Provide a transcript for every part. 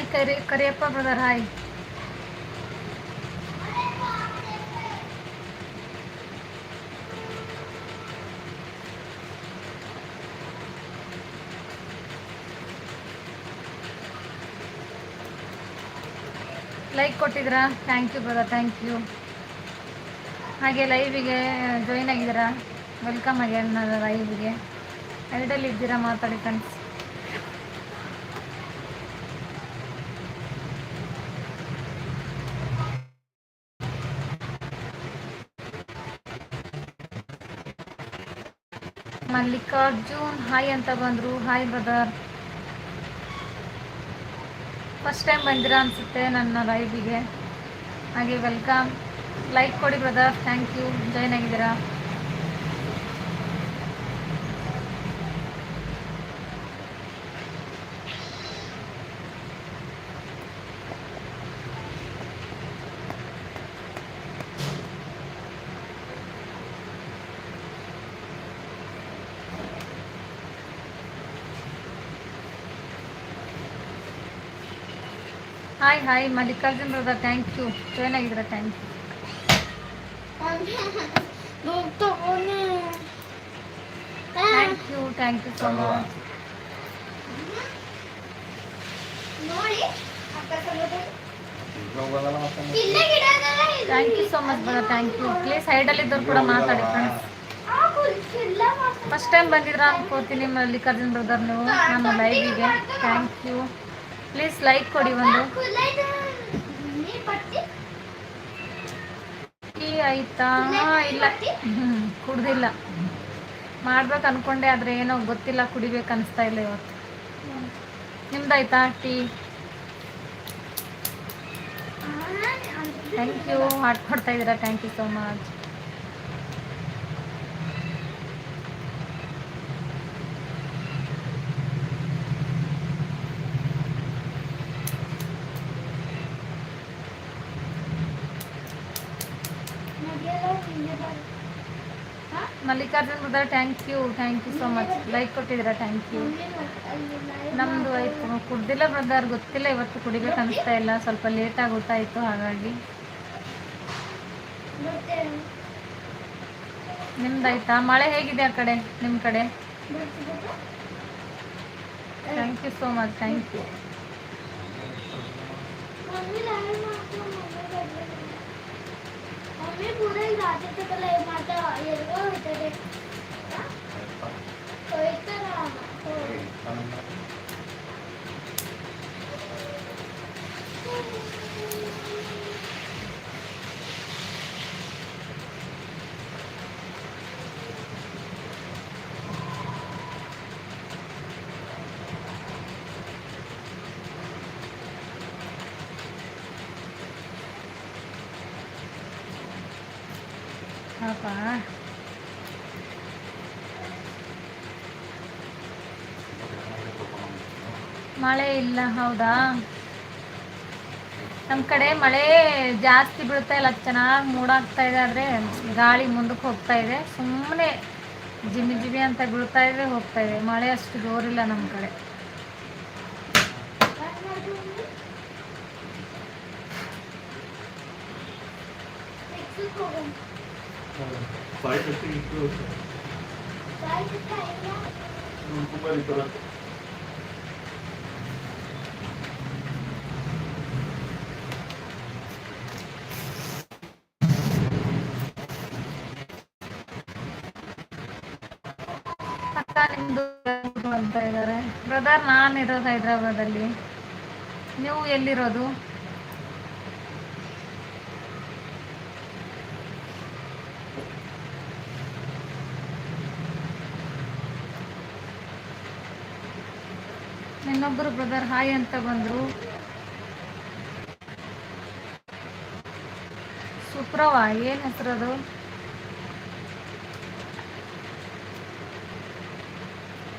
Hi Kari, Kariyappa brother hi. Like ಕೊಟ್ಟಿದ್ದೀರಾ thank you brother thank you ಹಾಗೆ ಲೈವಿಗೆ join ಆಗಿದ್ದೀರಾ? ವೆಲ್ಕಮ್ ಆಗಿ ನನ್ನ ಲೈವಿಗೆ ಎರಡಲ್ಲಿ ಇದ್ದೀರಾ ಮಾತಾಡಿ ಫ್ರೆಂಡ್ಸ್ ಮಲ್ಲಿಕಾರ್ಜುನ್ ಹಾಯ್ ಅಂತ ಬಂದರು. ಹಾಯ್ ಬ್ರದರ್ ಫಸ್ಟ್ ಟೈಮ್ ಬಂದಿರಾ ಅನಿಸುತ್ತೆ ನನ್ನ ಲೈವಿಗೆ ಹಾಗೆ ವೆಲ್ಕಮ್ ಲೈಕ್ ಕೊಡಿ ಬ್ರದರ್ ಥ್ಯಾಂಕ್ ಯು ಜಾಯ್ನ್ ಆಗಿದ್ದೀರಾ? Hi hi Mallikarjun brother thank you join ಆಗಿದ್ದೀರಾ? Thank you thank you thank you so much thank you so much brother thank you please ಸೈಡಲ್ಲಿದ್ದವ್ರು ಕೂಡ ಮಾತಾಡಿ ಫ್ರೆಂಡ್ಸ್ ಫಸ್ಟ್ ಟೈಮ್ ಬಂದಿದ್ರ ಅನ್ಕೋತೀನಿ Mallikarjun brother ನೀವು ನಮ್ಮ ಲೈವಿಗೆ thank you please like ಕೊಡಿ ಒಂದು. ಟೀ ಆಯ್ತಾ? ಇಲ್ಲ. ಹ್ಞೂ ಕುಡ್ದಿಲ್ಲ. ಮಾಡ್ಬೇಕು ಅನ್ಕೊಂಡೆ ಆದ್ರೆ ಏನೋ ಗೊತ್ತಿಲ್ಲ ಕುಡಿಬೇಕು ಅನಿಸ್ತಾ ಇಲ್ಲ ಇವತ್ತು. ನಿಮ್ದಾಯ್ತಾ ಟೀ ಥ್ಯಾಂಕ್ ಯು ಹಾಟ್ ಕೊಡ್ತಾ ಇದ್ದೀರಾ? Thank you so much Mallikarjun brother thank you thank you so much like ಕೊಟ್ಟಿದ್ದೀರಾ ಥ್ಯಾಂಕ್ ಯು ನಮ್ಮದು ಆಯಿತು. ಕುಡ್ದಿಲ್ಲ ಬ್ರದರ್ ಗೊತ್ತಿಲ್ಲ ಇವತ್ತು ಕುಡಿಬೇಕು ಅನಿಸ್ತಾ ಇಲ್ಲ. ಸ್ವಲ್ಪ ಲೇಟಾಗಿ ಗೊತ್ತಾಯಿತು ಹಾಗಾಗಿ. ನಿಮ್ದಾಯ್ತಾ? ಮಳೆ ಹೇಗಿದೆ ಆ ಕಡೆ ನಿಮ್ಮ ಕಡೆ? Thank you so much thank you mummy ರಾಜ್ಯದ ಕಲೆ ಮಾತ್ರ ಎಲ್ಲವೂ ಇರ್ತದೆ ಪಾಪ ಮಳೆ ಇಲ್ಲ, ಹೌದಾ? ನಮ್ಮ ಕಡೆ ಮಳೆ ಜಾಸ್ತಿ ಬೀಳ್ತಾ ಇಲ್ಲ, ಚೆನ್ನಾಗಿ ಮೂಡಾಗ್ತಾ ಇದೆ, ಆದರೆ ಗಾಳಿ ಮುಂದಕ್ಕೆ ಹೋಗ್ತಾ ಇದೆ. ಸುಮ್ಮನೆ ಜಿಮಿ ಜಿಮಿ ಅಂತ ಬೀಳ್ತಾ ಇದೆ, ಹೋಗ್ತಾ ಇದೆ. ಮಳೆ ಅಷ್ಟು ಜೋರಿಲ್ಲ ನಮ್ಮ ಕಡೆ. Five fifty ಇತ್ತು ಕುಂಬಳಿ ಬರುತ್ತೆ ಅಂತ ಇದ್ದಾರೆ. ಬ್ರದರ್ ನಾನು ಇರೋದು ಹೈದ್ರಾಬಾದಲ್ಲಿ. ನೀವು ಎಲ್ಲಿರೋದು? ಇನ್ನೊಬ್ಬರು ಬ್ರದರ್ ಹಾಯ್ ಅಂತ ಬಂದರು. ಸುಪ್ರವ, ಏನು ಹೆಸರದು?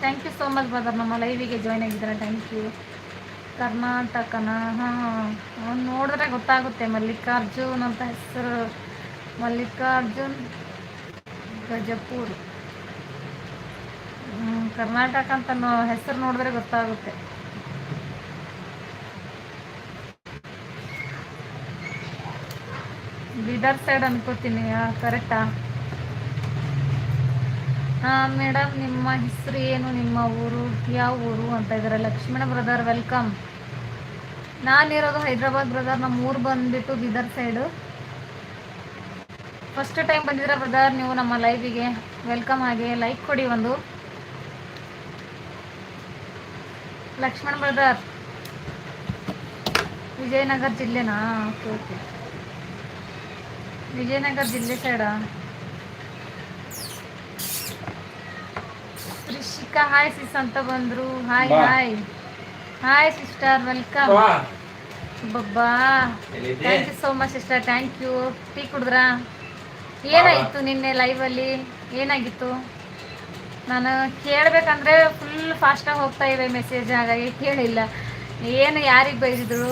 Thank you so much brother ನಮ್ಮ ಲೈವಿಗೆ ಜಾಯ್ನ್ ಆಗಿದ್ದಾರೆ? ಥ್ಯಾಂಕ್ ಯು ಕರ್ನಾಟಕನ ಹಾಂ. ಅವ್ನು ನೋಡಿದ್ರೆ ಗೊತ್ತಾಗುತ್ತೆ, ಮಲ್ಲಿಕಾರ್ಜುನ್ ಅಂತ ಹೆಸರು. ಮಲ್ಲಿಕಾರ್ಜುನ್ ಗಜಪೂರ್. ಕರ್ನಾಟಕ ಅಂತ ಹೆಸರು ನೋಡಿದ್ರೆ ಗೊತ್ತಾಗುತ್ತೆ. ಬೀದರ್ ಸೈಡ್ ಅನ್ಕೋತೀನಿ ಕರೆಕ್ಟಾ ಹಾ ಮೇಡಮ್ ನಿಮ್ಮ ಹೆಸರು ಏನು, ನಿಮ್ಮ ಊರು, ಯಾವ ಊರು ಅಂತ ಇದ್ದಾರೆ ಲಕ್ಷ್ಮಣ ಬ್ರದರ್ ವೆಲ್ಕಮ್ ನಾನಿರೋದು ಹೈದ್ರಾಬಾದ್ ಬ್ರದರ್ ನಮ್ಮ ಊರು ಬಂದ್ಬಿಟ್ಟು ಬೀದರ್ ಸೈಡು ಫಸ್ಟ್ ಟೈಮ್ ಬಂದಿದ್ದೀರಾ ಬ್ರದರ್ ನೀವು ನಮ್ಮ ಲೈವಿಗೆ ವೆಲ್ಕಮ್ ಆಗಿ ಲೈಕ್ ಕೊಡಿ ಒಂದು. ಲಕ್ಷ್ಮಣ್ ಬ್ರದರ್ ವಿಜಯನಗರ ಜಿಲ್ಲೆನಾ? ಓಕೆ ಓಕೆ ವಿಜಯನಗರ ಜಿಲ್ಲೆ ಸೈಡಾ ರಿಷಿಕಾ ಹಾಯ್ ಸಿಸ್ ಅಂತ ಬಂದ್ರು. Hi hi hi sister welcome ಬಬ್ಬಾ? Thank you so much sister thank you tea ಕುಡಿದ್ರಾ? ಏನಾಯಿತು ನಿನ್ನೆ ಲೈವಲ್ಲಿ ಏನಾಗಿತ್ತು? ನಾನು ಕೇಳಬೇಕಂದ್ರೆ ಫುಲ್ ಫಾಸ್ಟಾಗಿ ಹೋಗ್ತಾ ಇವೆ ಮೆಸೇಜ್ ಹಾಗಾಗಿ ಕೇಳಿಲ್ಲ. ಏನು ಯಾರಿಗೆ ಬೈದಿದ್ರು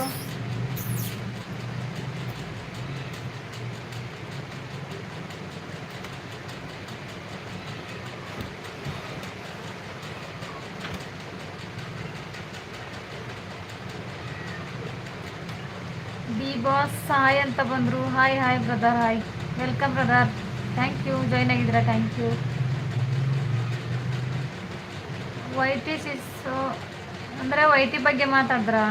ಬಿ ಬಾಸ್ ಹಾಯ್ ಅಂತ ಬಂದರು. Hi hi brother hi welcome brother thank you join ಆಗಿದ್ದೀರಾ? ಥ್ಯಾಂಕ್ ಯು ವೈಟಿ ಸಿಸ್ಸು ಅಂದರೆ ವೈಟಿ ಬಗ್ಗೆ ಮಾತಾಡಿದ್ರಾ?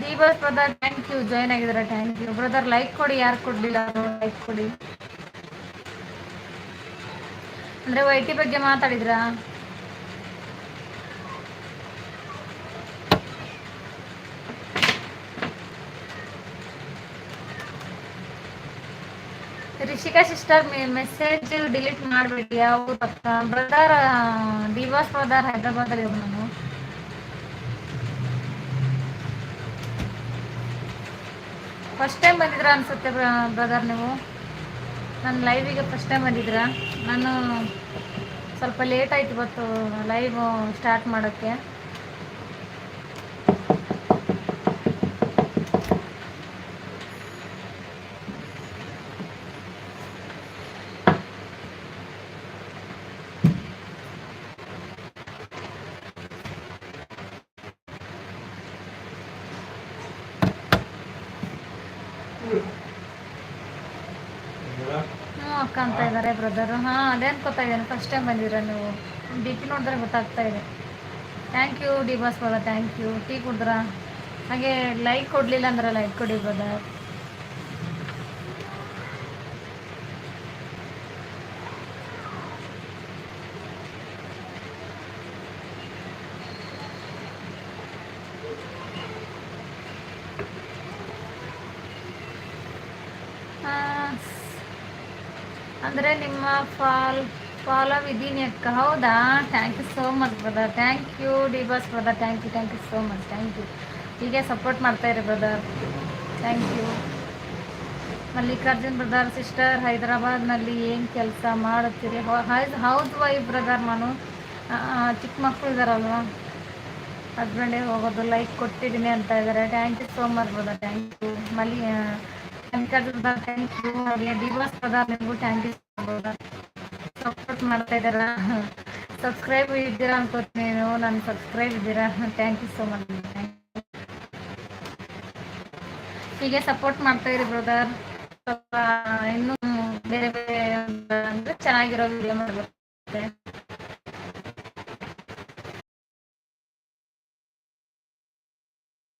ದೀಪಸ್ ಬ್ರದರ್ ಥ್ಯಾಂಕ್ ಯು ಜಾಯ್ನ್ ಆಗಿದ್ದೀರಾ ಥ್ಯಾಂಕ್ ಯು ಬ್ರದರ್ ಲೈಕ್ ಕೊಡಿ, ಯಾರು ಕೊಡಲಿಲ್ಲ ಲೈಕ್ ಕೊಡಿ. ಅಂದರೆ ವೈಟಿ ಬಗ್ಗೆ ಮಾತಾಡಿದ್ರಾ? ರಿಷಿಕಾ ಸಿಸ್ಟರ್ ಮೆಸೇಜ್ ಡಿಲೀಟ್ ಮಾಡಬೇಡಿ, ಅವ್ರು ಬ್ರದರ್ ಡಿವಾಸ್ ಬ್ರದರ್ ಹೈದ್ರಾಬಾದಲ್ಲಿ ಇರೋದು ನಾನು ಫಸ್ಟ್ ಟೈಮ್ ಬಂದಿದ್ರ ಅನ್ಸುತ್ತೆ ಬ್ರದರ್ ನೀವು? ನನ್ನ ಲೈವಿಗೆ ಫಸ್ಟ್ ಟೈಮ್ ಬಂದಿದ್ರ. ನಾನು ಸ್ವಲ್ಪ ಲೇಟ್ ಆಯ್ತು ಇವತ್ತು ಲೈವ್ ಸ್ಟಾರ್ಟ್ ಮಾಡೋಕ್ಕೆ. ಹ್ಞೂ ಅಕ್ಕ ಅಂತ ಇದ್ದಾರೆ ಬ್ರದರ್ ಹಾಂ, ಅದೇ ಅನ್ಕೋತಾ ಇದ್ದೇನೆ. ಫಸ್ಟ್ ಟೈಮ್ ಬಂದಿರ ನೀವು? ಡಿ ಪಿ ನೋಡಿದ್ರೆ ಗೊತ್ತಾಗ್ತಾ ಇದೆ. Thank you D boss brother thank you tea ಕುಡಿದ್ರಾ? ಹಾಗೆ ಲೈಕ್ ಕೊಡಲಿಲ್ಲ ಅಂದ್ರೆ ಲೈಕ್ ಕೊಡಿ ಬ್ರದರ್ ಅಂದರೆ ನಿಮ್ಮ ಫಾಲ್, ಫಾಲೋ ಇದ್ದೀನಿ ಅಕ್ಕ. ಹೌದಾ? Thank you so much brother thank you D boss brother thank you thank you so much thank you ಹೀಗೆ support ಮಾಡ್ತಾಯಿರಿ brother thank you Mallikarjun brother sister ಹೈದರಾಬಾದ್ನಲ್ಲಿ ಏನು ಕೆಲಸ ಮಾಡುತ್ತೀರಿ ಹೌದು ವೈ ಬ್ರದರ್ ನಾನು. ಚಿಕ್ಕ ಮಕ್ಕಳು ಇದ್ದಾರಲ್ವ ಹಸ್ಬೆಂಡೇ ಹೋಗೋದು ಲೈಕ್ ಕೊಟ್ಟಿದ್ದೀನಿ ಅಂತ ಇದ್ದಾರೆ thank you so much brother thank you Malli, Mallikarjun brother thank you ಹಾಗೆ ಡಿವಾಸ್ ಬ್ರದರ್ ನಿಮಗೂ ಥ್ಯಾಂಕ್ ಯು ಸಪೋರ್ಟ್ ಮಾಡ್ತಾ ಇದ್ದೀರಾ? ಸಬ್ಸ್ಕ್ರೈಬ್ ಇದ್ದೀರಾ ಅನ್ಕೋತೀನಿ ನೀವು. ನಾನು ಸಬ್ಸ್ಕ್ರೈಬ್ ಇದ್ದೀರಾ? ಥ್ಯಾಂಕ್ ಯು ಸೋ ಮಚ್ ಹೀಗೆ ಸಪೋರ್ಟ್ ಮಾಡ್ತಾ ಇರಿ ಬ್ರದರ್ ಸ್ವಲ್ಪ ಇನ್ನೂ ಬೇರೆ ಬೇರೆ ಅಂದ್ರೆ ಚೆನ್ನಾಗಿರೋ ವಿಡಿಯೋ ಮಾಡಬೇಕು.